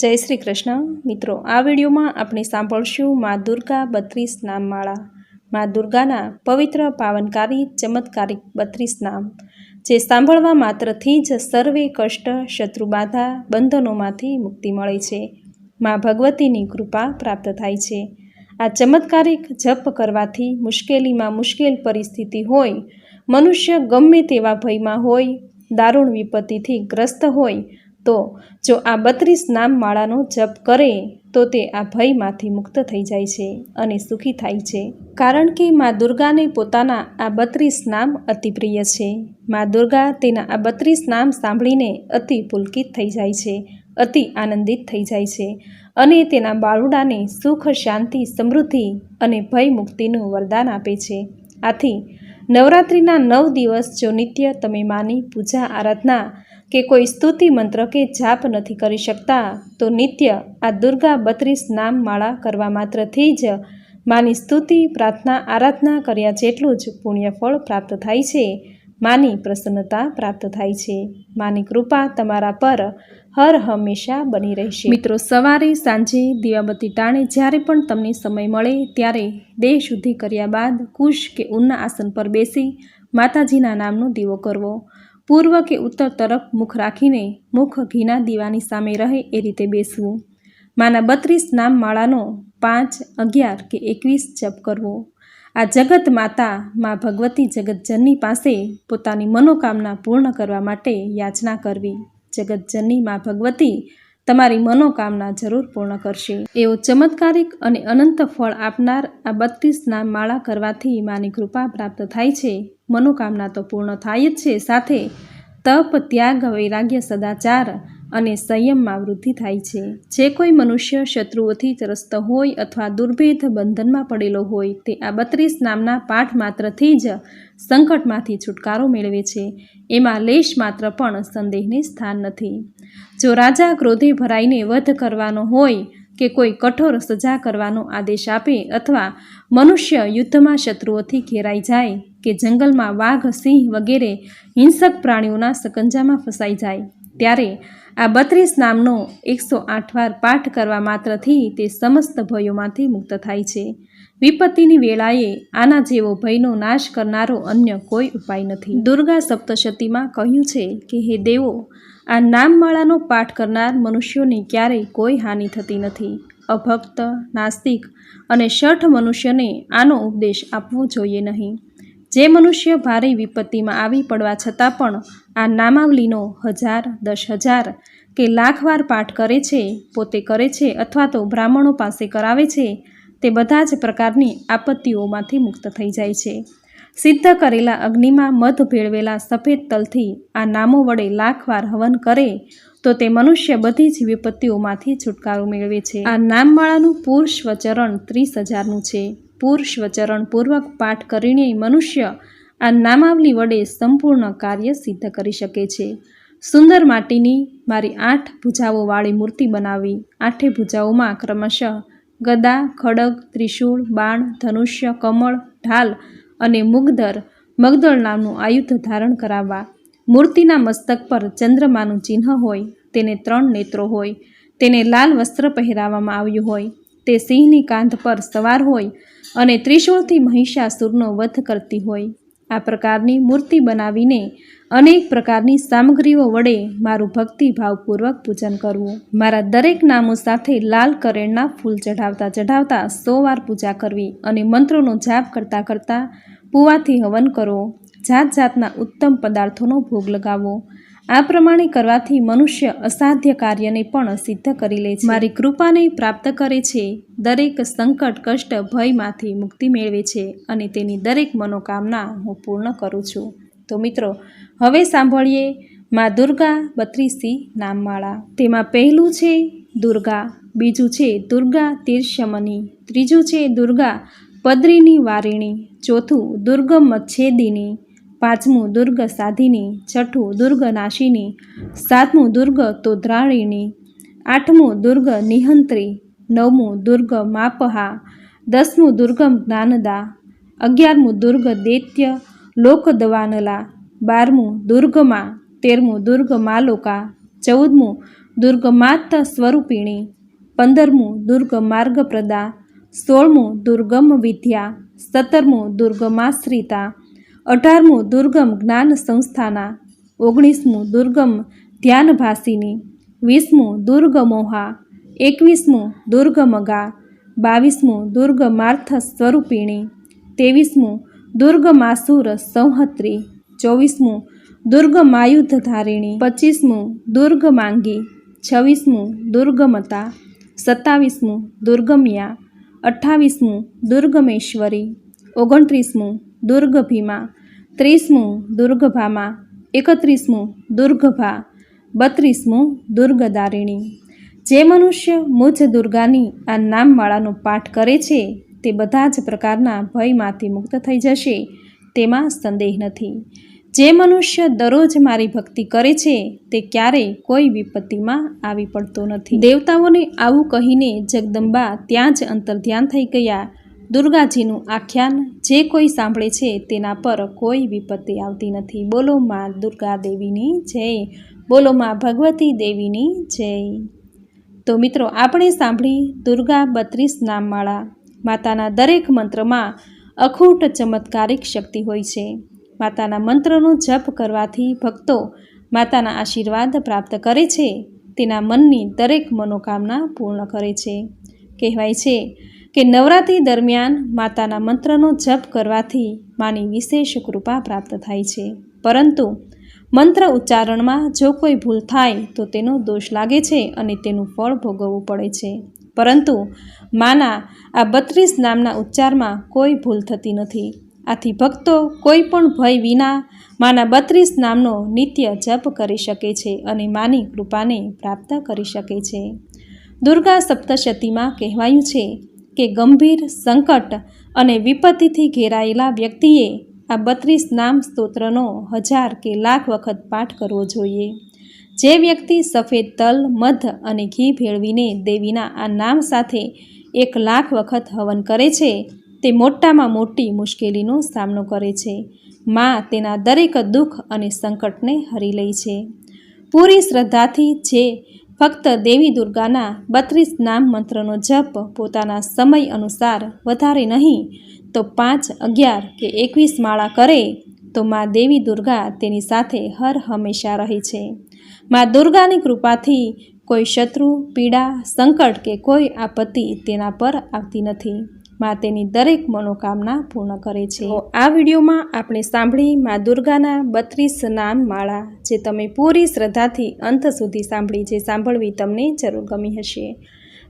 જય શ્રી કૃષ્ણ. મિત્રો, આ વિડીયોમાં આપણે સાંભળશું મા દુર્ગા બત્રીસ નામમાળા મા દુર્ગાના પવિત્ર પાવનકારી ચમત્કારિક બત્રીસ નામ, જે સાંભળવા માત્રથી જ સર્વે કષ્ટ, શત્રુબાધા, બંધનોમાંથી મુક્તિ મળે છે. મા ભગવતીની કૃપા પ્રાપ્ત થાય છે. આ ચમત્કારિક જપ કરવાથી મુશ્કેલીમાં મુશ્કેલ પરિસ્થિતિ હોય, મનુષ્ય ગમે તેવા ભયમાં હોય, દારૂણ વિપત્તિથી ગ્રસ્ત હોય તો જો આ બત્રીસ નામ માળાનો જપ કરે, તો તે આ ભયમાંથી મુક્ત થઈ જાય છે અને સુખી થાય છે. કારણ કે મા દુર્ગાને પોતાના આ બત્રીસ નામ અતિ પ્રિય છે. મા દુર્ગા તેના આ બત્રીસ નામ સાંભળીને અતિ પુલકિત થઈ જાય છે, અતિ આનંદિત થઈ જાય છે અને તેના બાળુડાને સુખ, શાંતિ, સમૃદ્ધિ અને ભય મુક્તિનું વરદાન આપે છે. આથી નવરાત્રિના નવ દિવસ જો નિત્ય તમે માની પૂજા, આરાધના કે કોઈ સ્તુતિ મંત્ર કે જાપ નથી કરી શકતા, તો નિત્ય આ દુર્ગા બત્રીસ નામ માળા કરવા માત્રથી જ માની સ્તુતિ, પ્રાર્થના, આરાધના કર્યા જેટલું જ પુણ્યફળ પ્રાપ્ત થાય છે. માની પ્રસન્નતા પ્રાપ્ત થાય છે. માની કૃપા તમારા પર હર હંમેશા બની રહેશે. મિત્રો, સવારે સાંજે દીવાબત્તી ટાણે જ્યારે પણ તમને સમય મળે, ત્યારે દેહ શુદ્ધિ કર્યા બાદ કુશ કે ઉન્ના આસન પર બેસી માતાજીના નામનો દીવો કરવો. પૂર્વ કે ઉત્તર તરફ મુખ રાખીને મુખ ઘીના દીવાની સામે રહે એ રીતે બેસવું. માના બત્રીસ નામ માળાનો પાંચ, અગિયાર કે એકવીસ જપ કરવો. આ જગત માતા મા ભગવતી જગતજનની પાસે પોતાની મનોકામના પૂર્ણ કરવા માટે યાચના કરવી. જગતજનની મા ભગવતી તમારી મનોકામના જરૂર પૂર્ણ કરશે. એવો ચમત્કારિક અને અનંત ફળ આપનાર આ બત્રીસ નામ માળા કરવાથી માની કૃપા પ્રાપ્ત થાય છે. મનોકામના તો પૂર્ણ થાય જ છે. સાથે તપ, ત્યાગ, વૈરાગ્ય, સદાચાર અને સંયમમાં વૃદ્ધિ થાય છે. જે કોઈ મનુષ્ય શત્રુઓથી ત્રસ્ત હોય અથવા દુર્ભેદ બંધનમાં પડેલો હોય તે આ બત્રીસ નામના પાઠ માત્રથી જ સંકટમાંથી છુટકારો મેળવે છે. એમાં લેશ માત્ર પણ સંદેહને સ્થાન નથી. જો રાજા ક્રોધે ભરાઈને વધ કરવાનો હોય કે કોઈ કઠોર સજા કરવાનો આદેશ આપે અથવા મનુષ્ય યુદ્ધમાં શત્રુઓથી ઘેરાઈ જાય કે જંગલમાં વાઘ, સિંહ વગેરે હિંસક પ્રાણીઓના સકંજામાં ફસાઈ જાય ત્યારે આ બત્રીસ નામનો એકસો આઠ વાર પાઠ કરવા માત્રથી તે સમસ્ત ભયોમાંથી મુક્ત થાય છે. વિપત્તિની વેળાએ આના જેવો ભયનો નાશ કરનારો અન્ય કોઈ ઉપાય નથી. દુર્ગા સપ્તશતીમાં કહ્યું છે કે, હે દેવો, આ નામમાળાનો પાઠ કરનાર મનુષ્યોને ક્યારેય કોઈ હાનિ થતી નથી. અભક્ત, નાસ્તિક અને શઠ મનુષ્યને આનો ઉપદેશ આપવો જોઈએ નહીં. જે મનુષ્ય ભારે વિપત્તિમાં આવી પડવા છતાં પણ આ નામાવલીનો હજાર, દસ હજાર કે લાખવાર પાઠ કરે છે, પોતે કરે છે અથવા તો બ્રાહ્મણો પાસે કરાવે છે, તે બધા જ પ્રકારની આપત્તિઓમાંથી મુક્ત થઈ જાય છે. સિદ્ધ કરેલા અગ્નિમાં મધ ભેળવેલા સફેદ તલથી આ નામો વડે લાખવાર હવન કરે, તો તે મનુષ્ય બધી જ વિપત્તિઓમાંથી છુટકારો મેળવે છે. આ નામવાળાનું પુરુષ વચરણ ત્રીસ હજારનું છે. પુરુષ વચરણ પૂર્વક પાઠ કરીને મનુષ્ય આ નામાવલી વડે સંપૂર્ણ કાર્ય સિદ્ધ કરી શકે છે. સુંદર માટીની મારી આઠ ભૂજાઓવાળી મૂર્તિ બનાવી. આઠે ભૂજાઓમાં ક્રમશઃ ગદા, ખડગ, ત્રિશૂળ, બાણ, ધનુષ્ય, કમળ, ઢાલ અને મુગધર મગદળ નામનું આયુધ ધારણ કરાવવા. મૂર્તિના મસ્તક પર ચંદ્રમાનું ચિહ્ન હોય, તેને ત્રણ નેત્રો હોય, તેને લાલ વસ્ત્ર પહેરાવવામાં આવ્યું હોય, તે સિંહની કાંધ પર સવાર હોય અને ત્રિશૂળથી મહિષાસુરનો વધ કરતી હોય. આ પ્રકારની મૂર્તિ બનાવીને અનેક પ્રકારની સામગ્રીઓ વડે મારું ભક્તિભાવપૂર્વક પૂજન કરવું. મારા દરેક નામો સાથે લાલ કરેણના ફૂલ ચઢાવતા ચઢાવતા સો વાર પૂજા કરવી અને મંત્રોનો જાપ કરતાં કરતાં પૂવાથી હવન કરો. જાત જાતના ઉત્તમ પદાર્થોનો ભોગ લગાવવો આ પ્રમાણે કરવાથી મનુષ્ય અસાધ્ય કાર્યને પણ સિદ્ધ કરી લે છે. મારી કૃપાને પ્રાપ્ત કરે છે. દરેક સંકટ, કષ્ટ, ભયમાંથી મુક્તિ મેળવે છે અને તેની દરેક મનોકામના હું પૂર્ણ કરું છું. તો મિત્રો, હવે સાંભળીએ મા દુર્ગા બત્રીસી નામમાળા. તેમાં પહેલું છે દુર્ગા, બીજું છે દુર્ગા તીર્ષમની ત્રીજું છે દુર્ગા પદ્રીની વારિણી, ચોથું દુર્ગમ મચ્છેદિની પાંચમું દુર્ગ સાધિની, છઠ્ઠું દુર્ગ નાશિની, સાતમું દુર્ગ તોદ્રાળિણી આઠમું દુર્ગ નિહંત્રી, નવમું દુર્ગ માપહા, દસમું દુર્ગમ જ્ઞાનદા, અગિયારમું દુર્ગ દૈત્ય, લોકદવાનલા, બારમું દુર્ગમાં તેરમું દુર્ગ માલોકા, ચૌદમું દુર્ગ માત સ્વરૂપિણી, પંદરમું દુર્ગ માર્ગપ્રદા, સોળમું દુર્ગમ વિદ્યા, સત્તરમું દુર્ગમાશ્રિતા અઢારમું દુર્ગમ જ્ઞાન સંસ્થાના, ઓગણીસમું દુર્ગમ ધ્યાનભાસીની, વીસમું દુર્ગમોહા, એકવીસમું દુર્ગમગા, બાવીસમું દુર્ગમાર્થ સ્વરૂપિણી, ત્રેવીસમું દુર્ગમાસુર સંહત્રી, ચોવીસમું દુર્ગમાયુધધારિણી, પચીસમું દુર્ગમાંગી, છવ્વીસમું દુર્ગમતા, સત્તાવીસમું દુર્ગમ્યા, અઠ્ઠાવીસમું દુર્ગમેશ્વરી, ઓગણત્રીસમું દુર્ગભીમા, ત્રીસમું દુર્ગભામા, એકત્રીસમું દુર્ગભા, બત્રીસમું દુર્ગદારિણી. જે મનુષ્ય મુજ દુર્ગાની આ નામમાળાનો પાઠ કરે છે, તે બધા જ પ્રકારના ભયમાંથી મુક્ત થઈ જશે, તેમાં સંદેહ નથી. જે મનુષ્ય દરરોજ મારી ભક્તિ કરે છે, તે ક્યારેય કોઈ વિપત્તિમાં આવી પડતો નથી. દેવતાઓને આવું કહીને જગદંબા ત્યાં જ અંતર્ધ્યાન થઈ ગયા દુર્ગાજીનું આખ્યાન જે કોઈ સાંભળે છે તેના પર કોઈ વિપત્તિ આવતી નથી. બોલો માં દુર્ગા દેવીની જય. બોલો માં ભગવતી દેવીની જય. તો મિત્રો, આપણે સાંભળી દુર્ગા બત્રીસ નામમાળા. માતાના દરેક મંત્રમાં અખૂટ ચમત્કારિક શક્તિ હોય છે. માતાના મંત્રનો જપ કરવાથી ભક્તો માતાના આશીર્વાદ પ્રાપ્ત કરે છે. તેના મનની દરેક મનોકામના પૂર્ણ કરે છે. કહેવાય છે કે નવરાત્રિ દરમિયાન માતાના મંત્રનો જપ કરવાથી માની વિશેષ કૃપા પ્રાપ્ત થાય છે. પરંતુ મંત્ર ઉચ્ચારણમાં જો કોઈ ભૂલ થાય તો તેનો દોષ લાગે છે અને તેનું ફળ ભોગવવું પડે છે. પરંતુ માના આ બત્રીસ નામના ઉચ્ચારમાં કોઈ ભૂલ થતી નથી. આથી ભક્તો કોઈ પણ ભય વિના માના બત્રીસ નામનો નિત્ય જપ કરી શકે છે અને માની કૃપાને પ્રાપ્ત કરી શકે છે. દુર્ગા સપ્તશતીમાં કહેવાયું છે કે ગંભીર સંકટ અને વિપત્તિથી ઘેરાયેલા વ્યક્તિએ આ બત્રીસ નામ સ્તોત્રનો હજાર કે લાખ વખત પાઠ કરવો જોઈએ. જે વ્યક્તિ સફેદ તલ, મધ અને ઘી ભેળવીને દેવીના આ નામ સાથે એક લાખ વખત હવન કરે છે, તે મોટામાં મોટી મુશ્કેલીનો સામનો કરે છે. માં તેના દરેક દુઃખ અને સંકટને હરી લે છે. પૂરી શ્રદ્ધાથી જે ફક્ત દેવી દુર્ગાના બત્રીસ નામ મંત્રનો જપ પોતાના સમય અનુસાર વધારે નહીં, તો પાંચ, અગિયાર કે એકવીસ માળા કરે, તો માં દેવી દુર્ગા તેની સાથે હર હંમેશા રહે છે. માં દુર્ગાની કૃપાથી કોઈ શત્રુ, પીડા, સંકટ કે કોઈ આપત્તિ તેના પર આવતી નથી. માં તેની દરેક મનોકામના પૂર્ણ કરે છે. આ વિડીયોમાં આપણે સાંભળી માં દુર્ગાના બત્રીસ નામ માળા, જે તમે પૂરી શ્રદ્ધાથી અંત સુધી સાંભળી જે સાંભળવી તમને જરૂર ગમી હશે.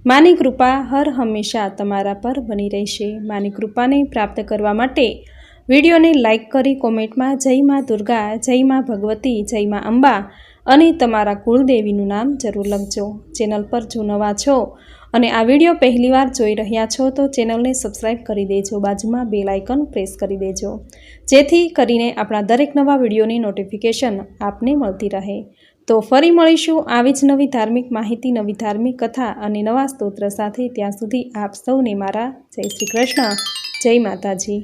માની કૃપા હર હંમેશા તમારા પર બની રહેશે. માની કૃપાને પ્રાપ્ત કરવા માટે વિડીયોને લાઇક કરી કોમેન્ટમાં જય માં દુર્ગા, જય માં ભગવતી, જય માં અંબા અને તમારા કુળદેવીનું નામ જરૂર લખજો. ચેનલ પર જો નવા છો અને આ વીડિયો પહેલીવાર જોઈ રહ્યા છો તો ચેનલને સબસ્ક્રાઈબ કરી દેજો, બાજુમાં બેલ આઇકન પ્રેસ કરી દેજો. જેથી કરીને આપણા દરેક નવા વિડીયોની નોટિફિકેશન આપને મળતી રહે. તો ફરી મળીશું આવી જ નવી ધાર્મિક માહિતી, નવી ધાર્મિક કથા અને નવા સ્તોત્ર સાથે. ત્યાં સુધી આપ સૌને મારા જય શ્રી કૃષ્ણ, જય માતાજી.